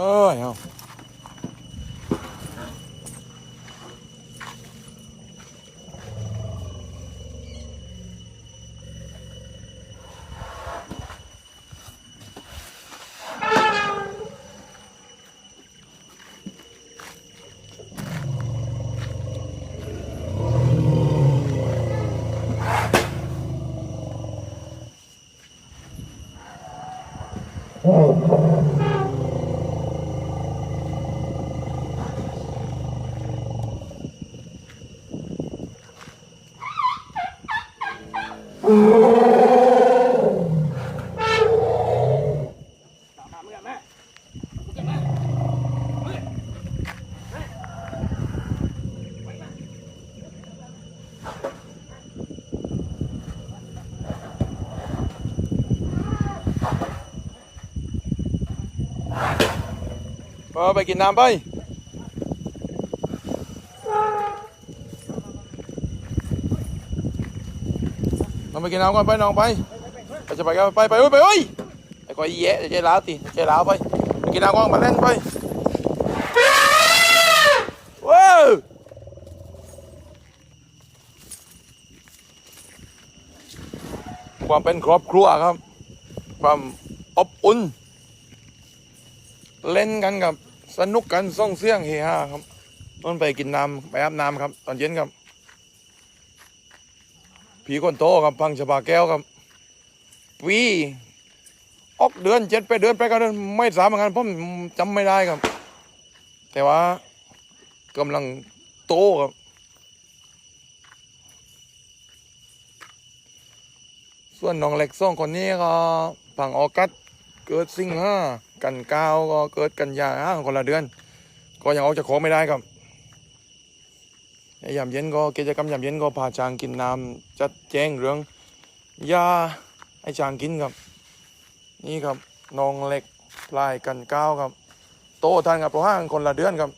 อ้ยเอา ไปกินน้ำไปน้องไปกินน้ำก่อนไปน้องไปไปจะไปกันไปไปเอ้ยไปไอ้ก้อยแย่ใจร้าวตีใจร้าวไปไปกินน้ำก่อนมาเล่นไปว้าวความเป็นครอบครัวครับ ความอบอุ่น เล่นกันกับ สนุกกันส่องเสียงเฮฮาครับต้นไปกินน้ำไปอาบน้ำครับ ตอนเย็นครับ ผีคนโตครับพังชบาแก้วครับปีออกเดือนเจ็ดไปเดือนไปกันเดือนไม่สามเหมือนกันผมจำไม่ได้ครับ แต่ว่ากำลังโตครับส่วนน้องเล็กสองคนนี้ก็พังออกัสเกิดสิงห้า กันเก้าก็เกิดกันยาคนละเดือน ก็ยังออกจากของไม่ได้ครับยามเย็นก็กิจกรรมยามเย็นก็พาช้างกินน้ำจัดแจ้งเรื่องยาให้ช้างกินครับ นี่ครับน้องเล็กลายกันก้าวครับ โตทันกับเพราะห้างคนละเดือนครับ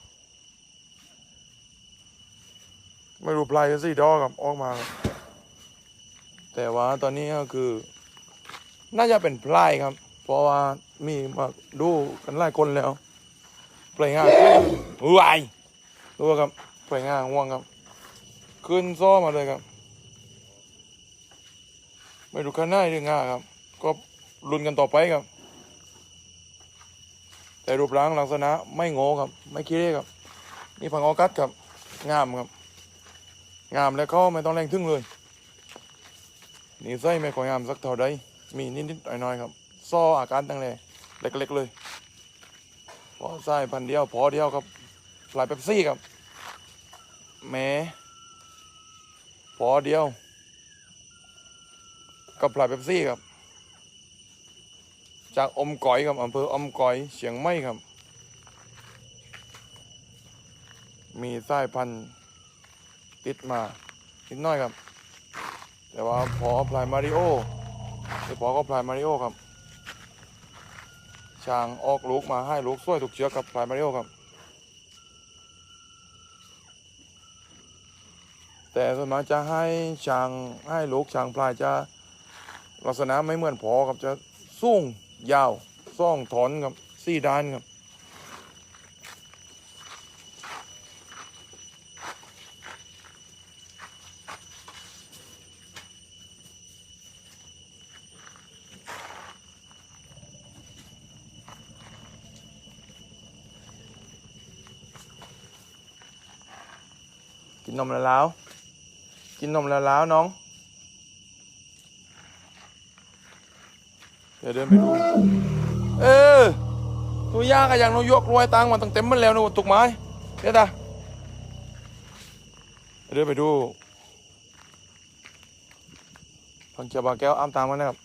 ไม่รู้พลายสี่ดอกครับออกมา แต่ว่าตอนนี้ก็คือ น่าจะเป็นพลายครับ เพราะว่า มีมาดูกันหลายคนแล้วพลายง่ายวายรู้ครับพลายง่าง่วงครับ ขึ้นซ้อมาเลยครับ ไม่รู้ข้างหน้าหรืองาครับ ก็ลุ้นกันต่อไปครับ แต่รูปร่างลักษณะไม่โง่ครับ ไม่คิดเลยครับ นี่พังออกัสครับ งามครับ งามแล้วก็ไม่ต้องแรงทึ่งเลยนี่ไส้ไม่ค่อยงามสักเท่าใดมีนิดๆหน่อยๆครับซ้ออาการตั้งแต่ เล็กๆเลยพอไส้พันเดียวพอเดียวครับปลายเป๊ปซี่ครับแหม้พอเดียวกับปลายเป๊ปซี่ครับ จากอมก๋อยครับอำเภออมก๋อยเชียงใหม่ครับ มีสายพันติดมานิดน้อยครับ แต่ว่าพอพลายมาริโอหรือพอก็พลายมาริโอครับ ช้างออกลูกมาให้ลูกสวยถูกเชือกับปลายมาเรียวครับ แต่ส่วนมากจะให้ช้างให้ลูกช้างพลายจะลักษณะไม่เหมือนพอครับจะสูงยาวซ่องถอนครับสี่ด้านครับ นนมแล้วล้ว กินนมแล้วแล้วน้อง เดี๋ยวเดินไปดู เออตัวยากอะอย่างนายกรวยตังมันตั้งเต็มมันแล้วนะตุกไม้เดี๋ยวตาเดี๋ยวเดินไปดูพังเจียบาแก้วอ้ามตามกันนะครับ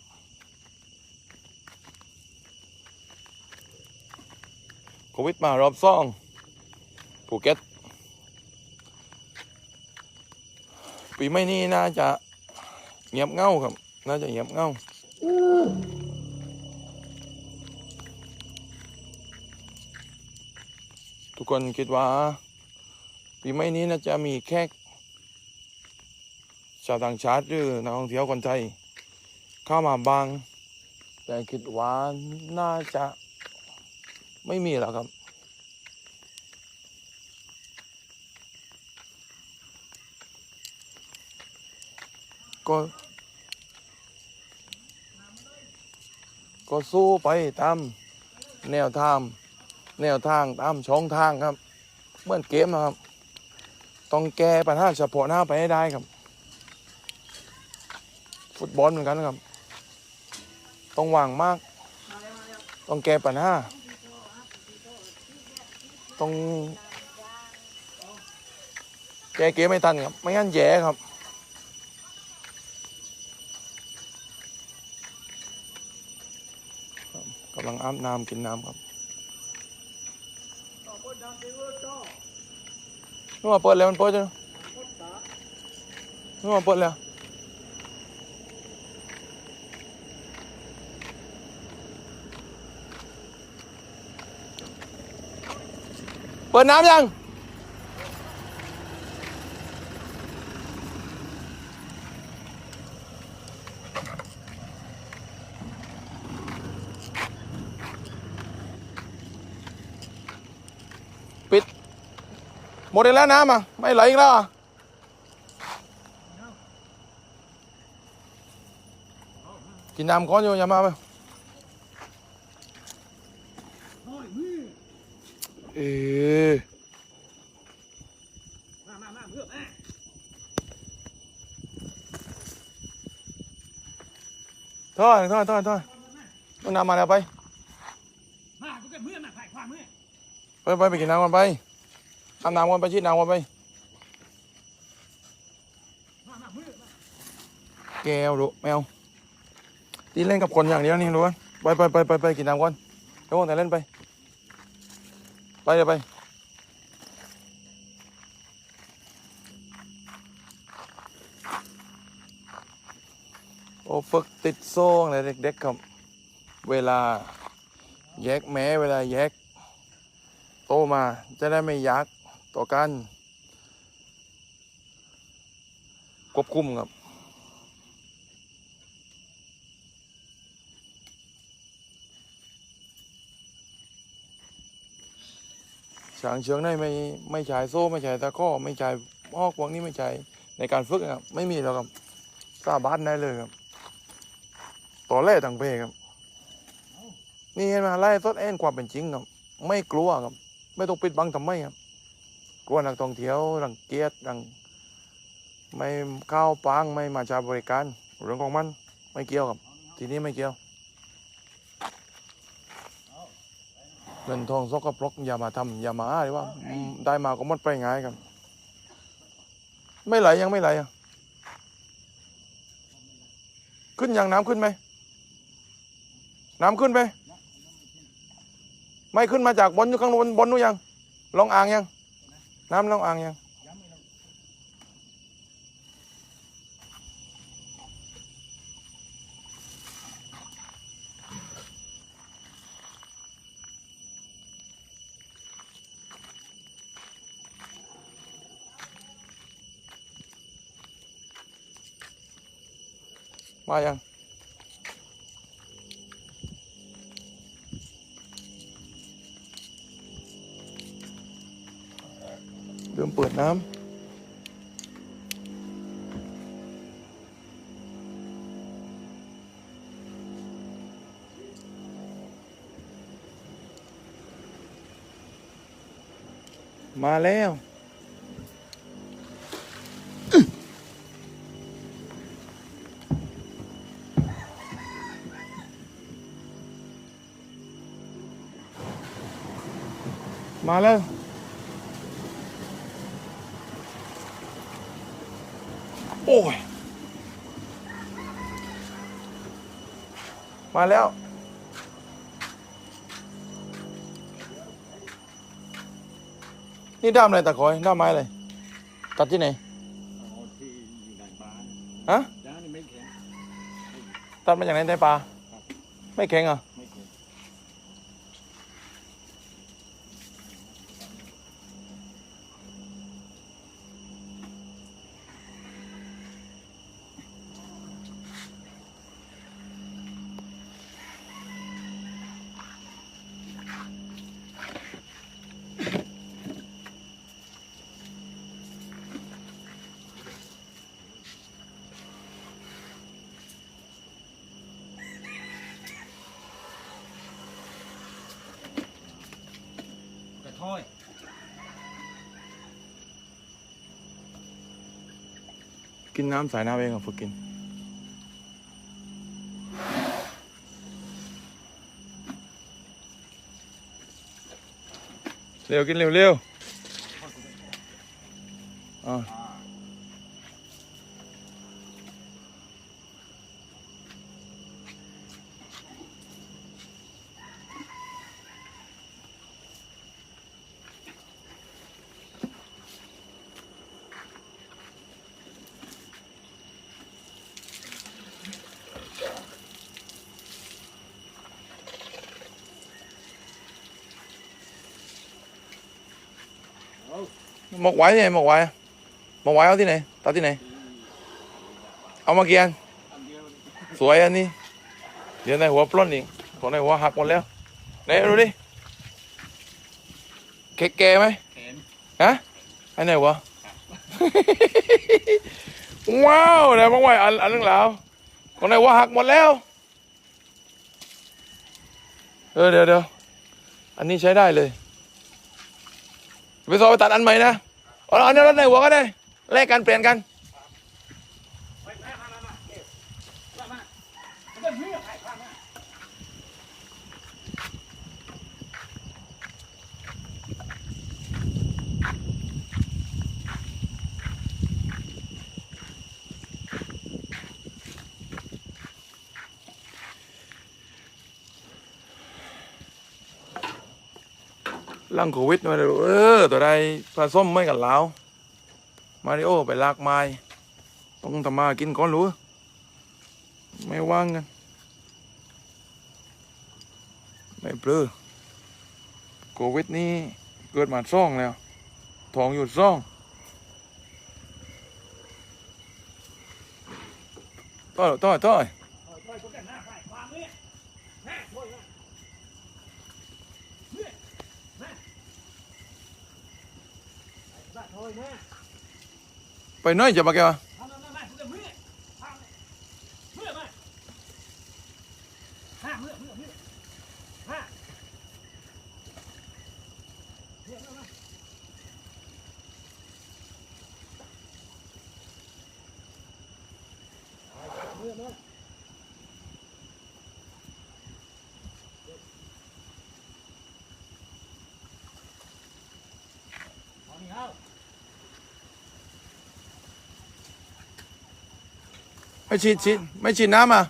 โควิดมารอบสองภูเก็ต ปีใหม่นี้น่าจะเงียบเง่าครับ น่าจะเงียบเง่าทุกคนคิดว่า ปีใหม่นี้น่าจะมีแค่ชาวต่างชาติหรือนักท่องเที่ยวคนไทย เข้ามาบาง แต่คิดว่าน่าจะไม่มีแล้วครับ ก็ก็สู้ไปตามแนวทางแนวทางตามช่องทางครับ เหมื่อนเกมนะครับ ต้องแก้ปัญหาเฉพาะหน้าไปให้ได้ครับ ฟุตบอลเหมือนกันครับ ต้องวางมาก ต้องแก้ปัญหาต้องแก้เกมไม่ทันครับ ไม่งั้นแย่ครับ กำ ลังอาบน้ำกินน้ำครับนู่นมาเปิดแล้วมันเปิดจ้ะนู่นมาเปิดแล้วเปิดน้ำยัง มดแล้วน้ำอะ ไม่ไหลอีกแล้วอะกินน้ำก่อนอยู่อย่ามาไปน้อยมือเออมามามาเพื่อนแม่ถอยถอยถอยถอยมันน้ำมาแล้วไป ไปไปไปกินน้ำก่อนไป อาบน้ำก่อนไปชีดน้ำก่อนไป แก้วดูแมวตีเล่นกับคนอย่างเดียวนี่รู้ไหมไปไปไปไปไปกินน้ำก่อนเดี๋ยวแต่เล่นไป ไปเดี๋ยวไปโอ้ฝึกติดโซ่อะไรเด็กๆครับ เวลาแยกแม้เวลาแยก โตมาจะได้ไม่ยัก ต่อกันควบคุมครับฉางเชืองในไม่ไม่ใช้โซ่ไม่ใช้ตะก้อไม่ใช้หอกพวกนี้ไม่ใช้ในการฝึกครับไม่มีแล้วครับสาบานได้เลยครับต่อแร่ต่างเพครับ นี่เห็นไหมไล่ทดเอ็นความเป็นจริงครับ ไม่กลัวครับ ไม่ต้องปิดบังทำไมครับ กลัวนักท่องเที่ยวรังเกียจรังไม่เข้าปังไม่มาใช้บริการเรื่องของมันไม่เกี่ยวครับ ทีนี้ไม่เกี่ยวเงินทองสกปรกอย่ามาทำอย่ามาอ้างว่าได้มาก็มดไปง่ายครับ ไม่ไหลยังไม่ไหลอะขึ้นยังน้ำขึ้นไหมน้ำขึ้นไหมไม่ขึ้นมาจากบนอยู่ข้างบนบนนู้ยังลองอ่างยัง Nam Long ăn nha. Mai ăn. เริ่มเปิดน้ำมาแล้ว มาแล้ว โอ้ย มาแล้ว นี่ด้ามอะไรตะขอยด้ามไม้อะไรตัดที่ไหนที่อยู่ในบ้านฮะด้านนี้ไม่แข็งตัดมาจากไหนได้ปลาไม่แข็งเหรอะ ไม่แข็ง กระท้อย กินน้ำสายน้ำเองครับฝึกกิน เร็วกินเร็วเร็วอ่า หมกไว้ที่ไหนหมกไว้อะหมกไว้เอาที่ไหนตัดที่ไหน เอามาเกียนอันเดียวสวยอันนี้ เดี๋ยวในหัวปล้นอีกของในหัวหักหมดแล้วไหนดูดิแก่แก่ไหมแขนฮะไอ้ไหนวะว้าวไหนบ้างไว้อันอันนึงแล้วของในหัวหักหมดแล้วเออเดี๋ยวเดี๋ยวอันนี้ใช้ได้เลย ไปซอยไปตัดอันใหม่นะเอาอันนี้รถในหัวก็ได้แลกกันเปลี่ยนกัน ไปมามามามาเก็บมามาเอาเป็นมือไผ่ความมา ลังโควิดมาเลยเออตัวใดปลาส้มไม่กันแล้วมาริโอไปลากไม้ต้องทำมากินก่อนรู้ไม่ว่างกันไม่เปลือโควิดนี่เกิดมาซ่องแล้วท้องอยู่ซ่องต้อยต้อยต้อย เอาไปพวกกันหน้าไผ่ความมือแม่โว้ยมามือแม่ไอ้บ้าโถยแม่ ไปน้อยจะมาแกวะทำ ฉีดฉีดไม่ฉีดน้ำอะ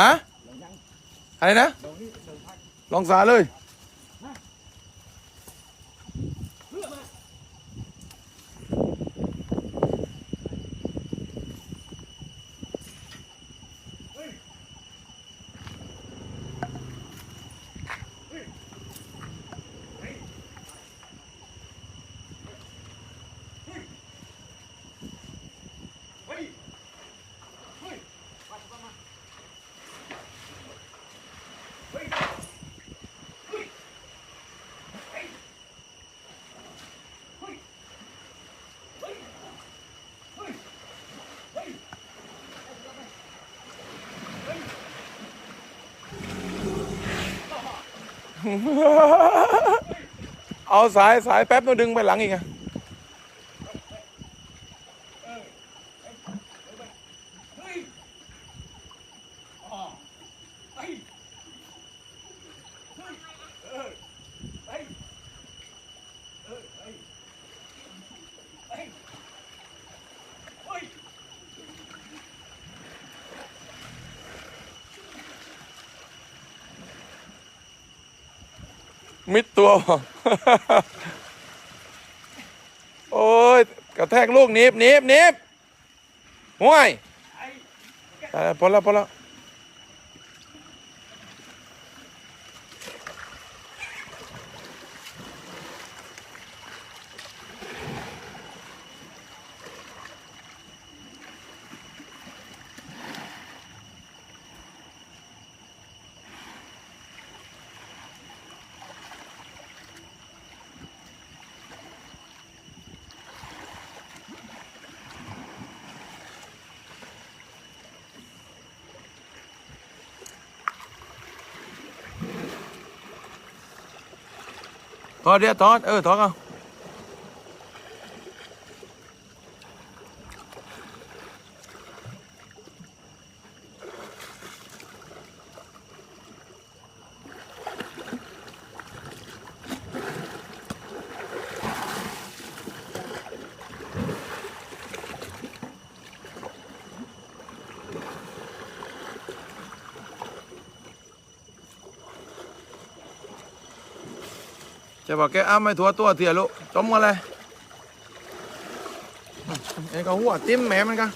ฮะอะไรนะลองสาเลย เอาสายสายแป๊บนึงดึงไปหลังอีกอะ เฮ้ยอ๋อไปเฮ้ยเออไปเออไปไปเฮ้ย มิดตัว โอ้ย กระแทกลูกนิบนิบนิบห้วยพอแล้วพอแล้ว พอเดี๋ยวถอดเออถอดเอา จะบอกแกอ้าไม่ถัวตัวเถียลูกจมกันเลยเอ้ก็หัวติ้มแหม่มันกัน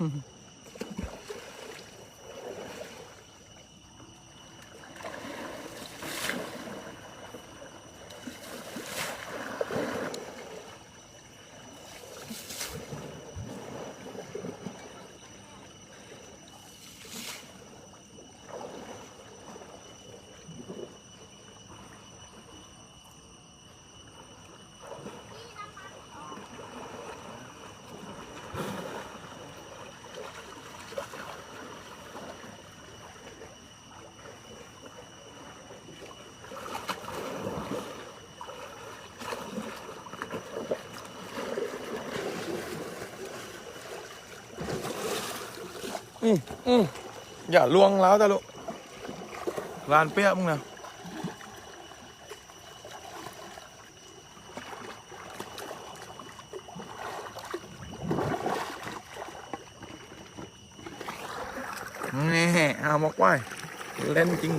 Mm-hmm. อืมอืมอย่าลวงแล้วแต่ลูกลานเปี้ยมึงนะนี่เอามากไว้เล่นจริง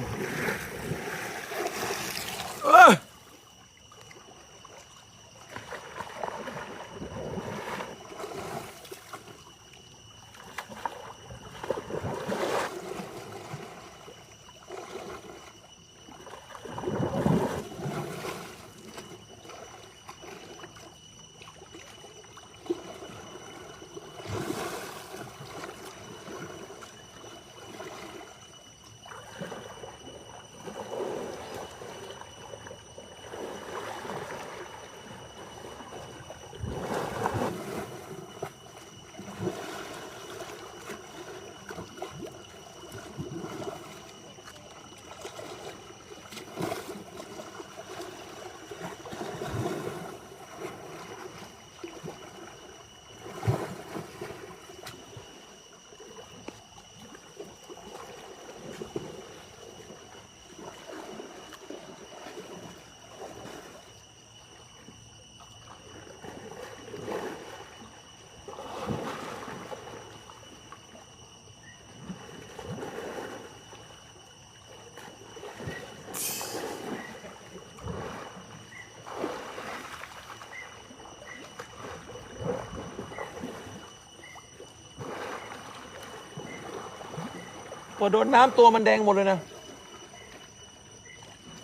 พอโดนน้ำตัวมันแดงหมดเลยนะ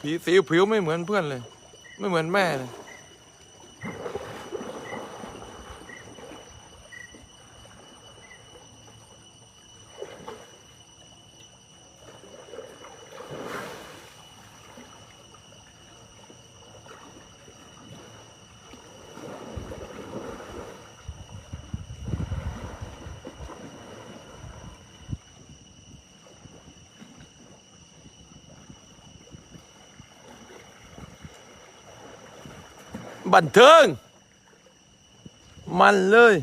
ผีสีผิวไม่เหมือนเพื่อนเลย ไม่เหมือนแม่เลย บันเทิง มันเลย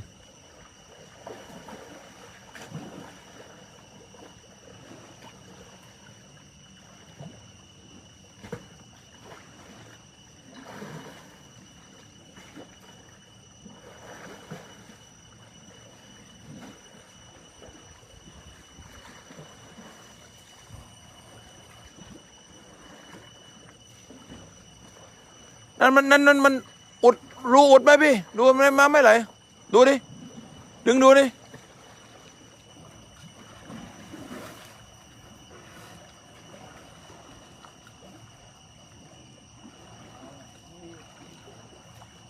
นั่นมันนั่นนั่นมันอุด รูอุดไหมพี่ ดูมันมาไม่ไหล ดูดิ ดึงดูดิ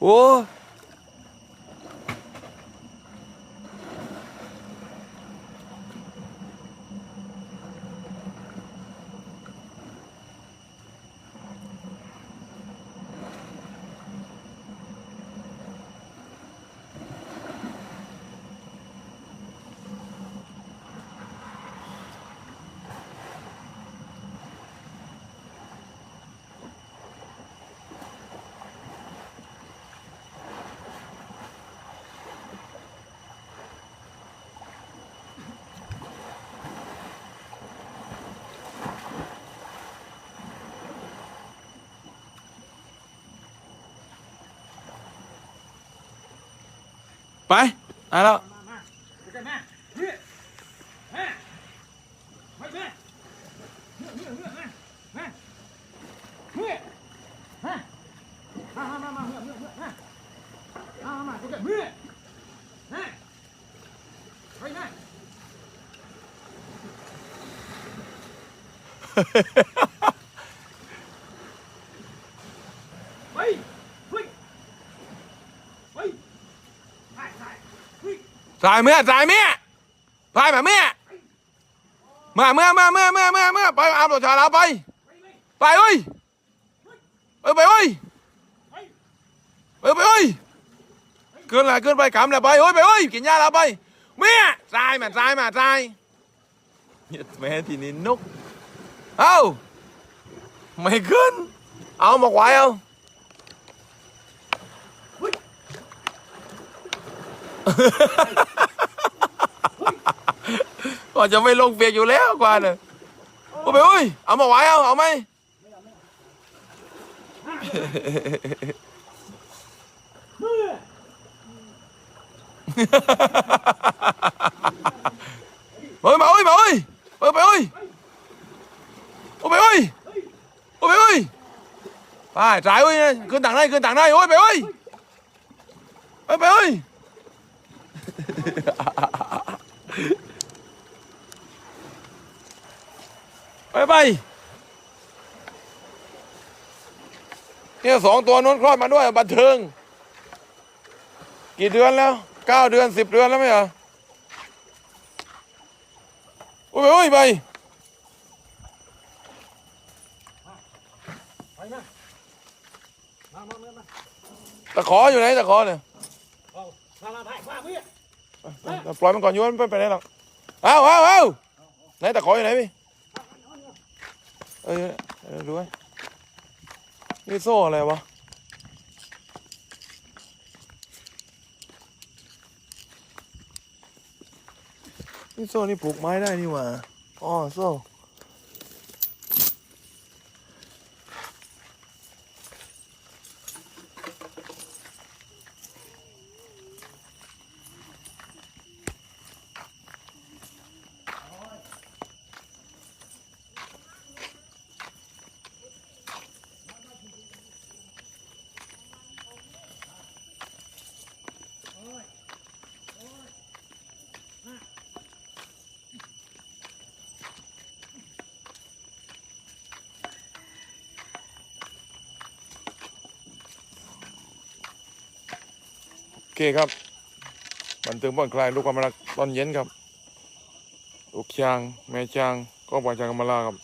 โอ้ ไปอะแล้ว สายเมื่อสายเมื่อไปมาเมื่อมาเมื่อเมื่อเมื่อเมื่อเมื่อเมื่อไปอาบตัวชาลาไป ไปเอ้ยเออไปเอ้ยเออไปเอ้ยเกินละเกินไปขำละไปเอ้ยไปเอ้ยกินยาละไปเมื่อสายมาสายมาสายเหี้ยแม่ทีนี้นกเอ้าไม่ขึ้นเอามาควายเอา ก็จะไม่ลงเปียกอยู่แล้วกว่าเนี่ยโอ้ไปเอ้ยเอามาไว้เอาเอาไหมเมื่อเฮ้ยมาเอ้ยมาเอ้ยเอ้ยไปเอ้ยโอ้ไปเอ้ยโอ้ไปเอ้ยไปจ่ายเอ้ยขึ้นต่างได้ขึ้นต่างได้โอ้ยไปเอ้ยไปไปเอ้ย ไปไปเนี่ยสองตัวนู้นคลอดมาด้วยบันเทิง กี่เดือนแล้วเก้าเดือนสิบเดือนแล้วไหมเหรอโอ้ยโอ้ยไปไปมามามามามาตะขออยู่ไหนตะขอเนี่ยเอามามาไปมาเมื่อ ปล่อยมันก่อนโยนไม่ไปไหนหรอกเอาเอาเอาไหนตะขออยู่ไหนพี่เอ้ยเออดูไว้นี่โซ่อะไรวะนี่โซ่นี่ผูกไม้ได้นี่หว่าอ๋อโซ่ เคครับ บันทึกผ่อนคลายลูกความรักตอนเย็นครับลูกช้าง แม่ช้างก็ปล่ายช้างกำมะลาครับ